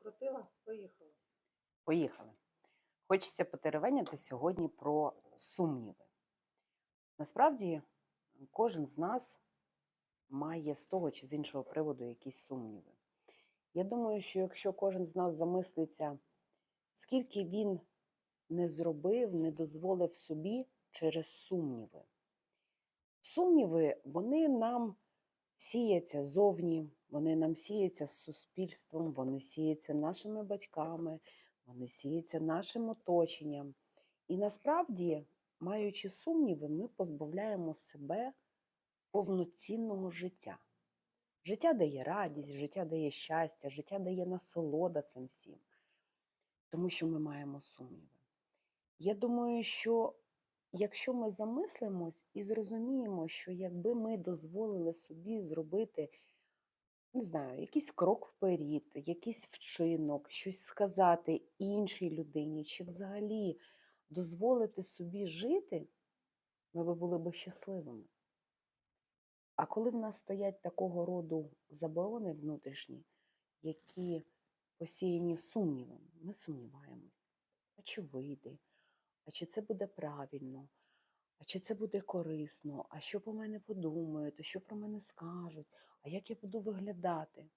Закрутила, поїхала. Поїхали. Хочеться потеревеняти сьогодні про сумніви. Насправді, кожен з нас має з того чи з іншого приводу якісь сумніви. Я думаю, що якщо кожен з нас замислиться, скільки він не зробив, не дозволив собі через сумніви. Сумніви, вони нам сіяться зовні, вони нам сіяться з суспільством, вони сіяться нашими батьками, вони сіються нашим оточенням. І насправді, маючи сумніви, ми позбавляємо себе повноцінного життя. Життя дає радість, життя дає щастя, життя дає насолода цим всім, тому що ми маємо сумніви. Я думаю, що якщо ми замислимось і зрозуміємо, що якби ми дозволили собі зробити не знаю, якийсь крок вперед, якийсь вчинок, щось сказати іншій людині, чи взагалі дозволити собі жити, ми би були б щасливими. А коли в нас стоять такого роду заборони внутрішні, які посіяні сумнівом, ми сумніваємось, а чи вийде, а чи це буде правильно, а чи це буде корисно, а що про мене подумають, а що про мене скажуть, а як я буду виглядати?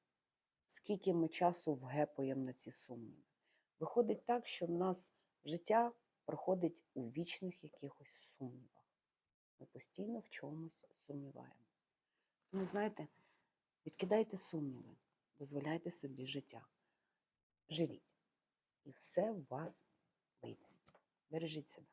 Скільки ми часу вгепуємо на ці сумніви? Виходить так, що в нас життя проходить у вічних якихось сумнівах. Ми постійно в чомусь сумніваємося. Тому, знаєте, відкидайте сумніви, дозволяйте собі життя. Живіть. І все у вас вийде. Бережіть себе.